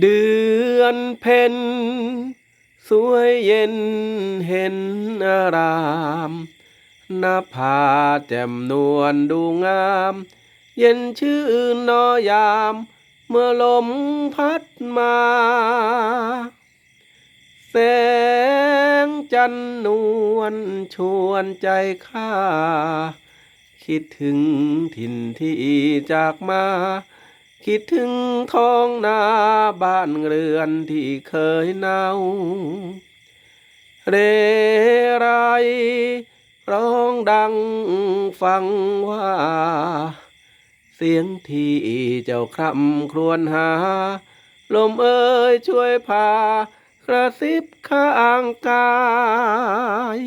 เดือนเพ็ญสวยเย็นเห็นอารามนภาแจ่มนวลดูงาม เย็นชื่นนอยาม เมื่อลมพัดมา แสงจันนวลชวนใจข้า คิดถึงถิ่นที่จากมา คิดถึงท้องนาบ้านเรือนที่เคยเนาเรไรร้องดังฟังว่า เสียงที่เจ้าคร่ำครวญหา ลมเอ่ยช่วยพากระซิบข้างกาย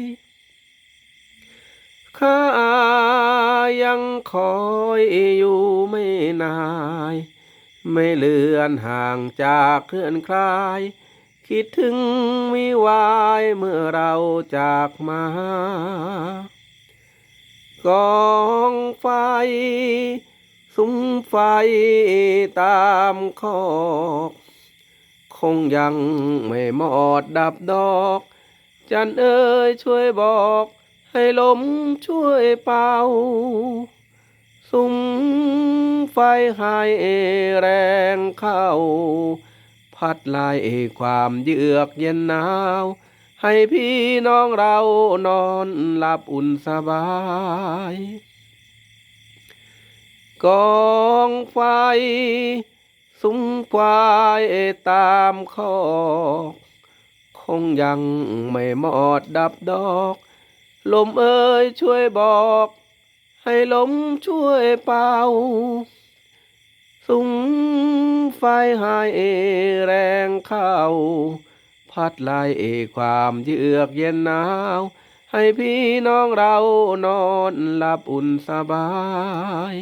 ข้า ยังคอยอยู่ไม่นาย ไม่เลือนห่างจากเคลื่อนคลาย คิดถึงมิวายเมื่อเราจากมากองไฟ สุมไฟตามคอกคงยังไม่หมดดับดอก จันเอ๋ยช่วยบอก ให้ลมช่วยเป่าสุมไฟให้แรงเข้า พัดไล่ความเยือกเย็นหนาว ให้พี่น้องเรานอนหลับอุ่นสบาย กองไฟ สุมควายตามคอก คงยังไม่หมดดับดอก ลมเอ่ยช่วยบอก ให้ลมช่วยเป่า สุงไฟให้แรงเข้า พัดไล่ความเยือกเย็นหนาว ให้พี่น้องเรานอนหลับอุ่นสบาย